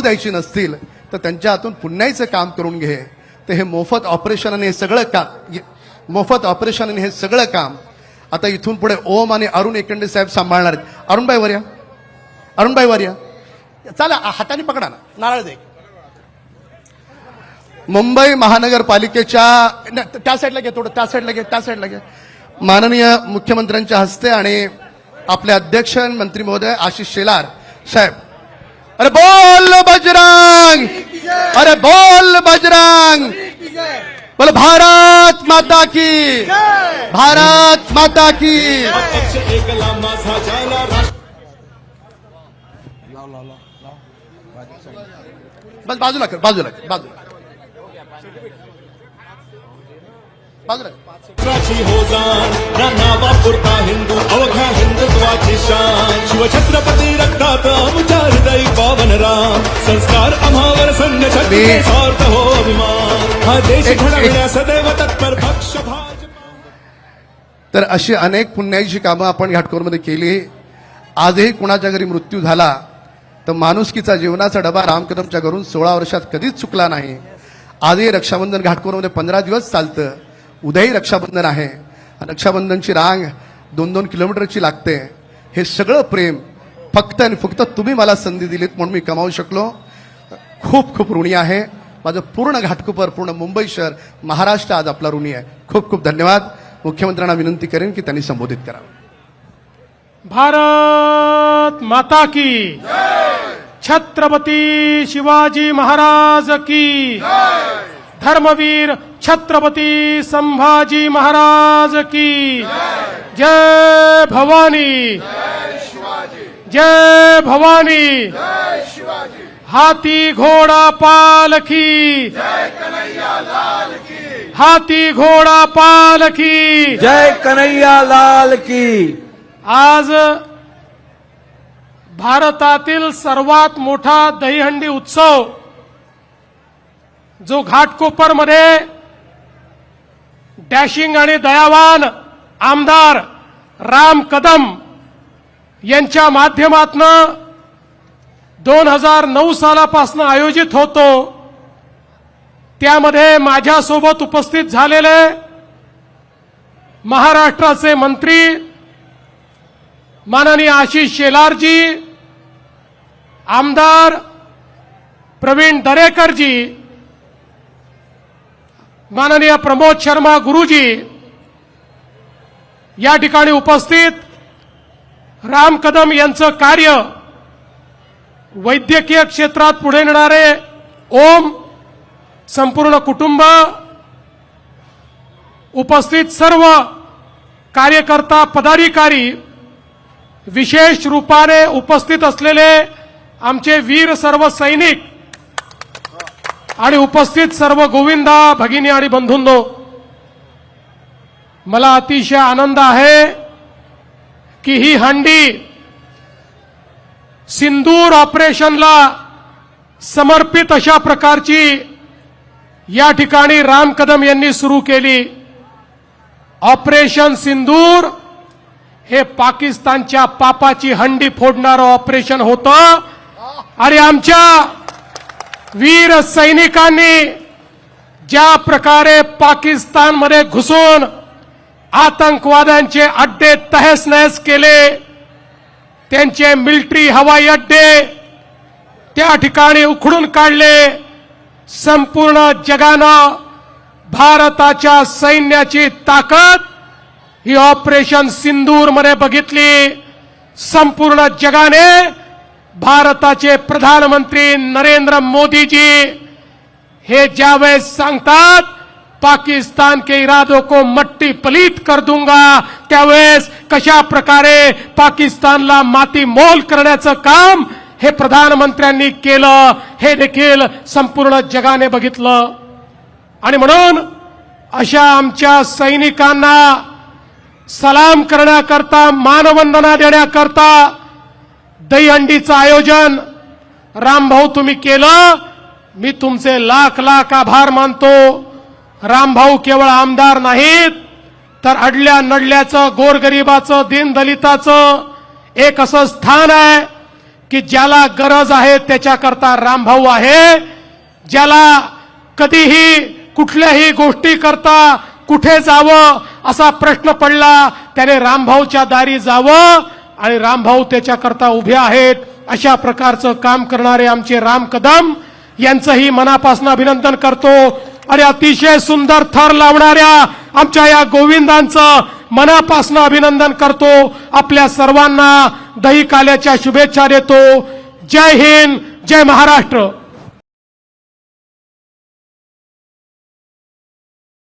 द्यायची नसतील तर त्यांच्या हातून पुण्याचं काम करून घे. तर हे मोफत ऑपरेशन आणि हे सगळं काम मोफत ऑपरेशन आणि हे सगळं काम आता इथून पुढे ओम आणि अरुण एकंडे साहेब सांभाळणार आहेत. अरुणबाई वर्या? अरुणबाई वर्या? चला हाताने पकडा ना. नारळ दे. मुंबई महानगरपालिकेच्या त्या साईडला घे थोडं त्या साईडला घे त्या साईडला घे. माननीय मुख्यमंत्र्यांच्या हस्ते आणि आपले अध्यक्ष मंत्री महोदय आशिष शेलार साहेब अरे बोल बजरंग। अरे बोल बजरंग। बोल, भारत माता की। भारत माता की। बस बाजूला कर बाजूला कर. राष्ट्राची हो जाण नाना वापुरता हिंदू। हिंदुत्वाची शान. शिवछत्रपती रक्तात आमच्या हृदयी पावन राम. संस्कार आम्हावर सैन्य शक्ती स्वार्थ हो अभिमान. हा देश घडविण्या सदैव तत्पर पक्ष भाजपा तर अशी अनेक पुण्याची कामं आपण घाटकोरमध्ये केली. आजही कुणाच्या घरी मृत्यू झाला तर माणुसकीचा जीवनाचा डबा रामकदमच्या घरून सोळा वर्षात कधीच चुकला नाही. आजही रक्षाबंधन घाटकोरमध्ये पंधरा दिवस चालतं. उद्याही रक्षाबंधन आहे. रक्षाबंधनची रांग दोन दोन किलोमीटरची लागते. हे सगळं प्रेम फक्त आणि फक्त तुम्ही मला संधी दिलीत म्हणून मी कमावू शकलो. खूप खूप ऋणी आहे. माझं पूर्ण घाटकोपर पूर्ण मुंबई शहर महाराष्ट्र आज आपला ऋणी आहे. खूप खूप धन्यवाद. मुख्यमंत्र्यांना विनंती करेन की त्यांनी संबोधित करावं भारत माता की छत्रपती शिवाजी महाराज की धर्मवीर छत्रपती संभाजी महाराज की जय! भवानी! जय भवानी। हाथी घोडा पालखी हाथी घोडा पालखी जय कन्हैया लाल की। आज भारतातील सर्वात मोठा दहीहंडी उत्सव जो घाटकोपरमध्ये डॅशिंग आणि दयावान आमदार राम कदम यांच्या माध्यमातनं दोन हजार नऊ सालापासून आयोजित होतो. त्यामध्ये माझ्यासोबत उपस्थित झालेले महाराष्ट्राचे मंत्री माननीय आशिष शेलारजी आमदार प्रवीण दरेकरजी माननीय प्रमोद शर्मा गुरुजी या ठिकाणी उपस्थित राम कदम यांचं कार्य वैद्यकीय क्षेत्रात पुढे नेणारे ओम संपूर्ण कुटुंब उपस्थित सर्व कार्यकर्ता पदाधिकारी विशेष रूपाने उपस्थित असलेले आमचे वीर सर्व सैनिक आणि उपस्थित सर्व गोविंदा भगिनी आणि बंधूंनो मला अतिशय आनंद आहे की ही हंडी सिंदूर ऑपरेशनला समर्पित अशा प्रकारची या ठिकाणी राम कदम यांनी सुरू केली. ऑपरेशन सिंदूर हे पाकिस्तानच्या पापाची हंडी फोडणारं ऑपरेशन होतं. आणि आमच्या वीर सैनिकांनी ज्या प्रकारे पाकिस्तानमध्ये घुसून आतंकवाद्यांचे अड्डे तहस नहस केले. त्यांचे मिलिटरी हवाई अड्डे त्या ठिकाणी उखडून काढले. संपूर्ण जगानं भारताच्या सैन्याची ताकद ही ऑपरेशन सिंदूरमध्ये बघितली. संपूर्ण जगाने भारताचे प्रधानमंत्री नरेंद्र मोदीजी हे ज्यावेळेस सांगतात पाकिस्तान के इरादों को मट्टी पलीत कर दूंगा। त्यावेळेस कशा प्रकारे पाकिस्तानला माती मोल करण्याचं काम हे प्रधानमंत्र्यांनी केलं हे देखील संपूर्ण जगाने बघितलं. आणि म्हणून अशा आमच्या सैनिकांना सलाम करण्याकरता मानवंदना देण्याकरता दहीहंडीचं आयोजन रामभाऊ तुम्ही केलं मी तुमचे लाख लाख आभार मानतो. रामभाऊ केवळ आमदार नाहीत तर अडल्या नडल्याचं गोरगरिबाचं दीनदलिताचं एक असं स्थान आहे की ज्याला गरज आहे त्याच्याकरता रामभाऊ आहे ज्याला कधीही कुठल्याही गोष्टी करता कुठे जावं असा प्रश्न पडला त्याने रामभाऊच्या दारी जावं आणि रामभाऊ त्याच्याकरता उभे आहेत अशा प्रकारचं काम करणारे आमचे राम कदम यांचंही मनापासून अभिनंदन करतो. आणि अतिशय सुंदर थर लावणाऱ्या आमच्या या गोविंदांचं मनापासून अभिनंदन करतो. आपल्या सर्वांना दही काल्याच्या शुभेच्छा देतो. जय हिंद जय महाराष्ट्र.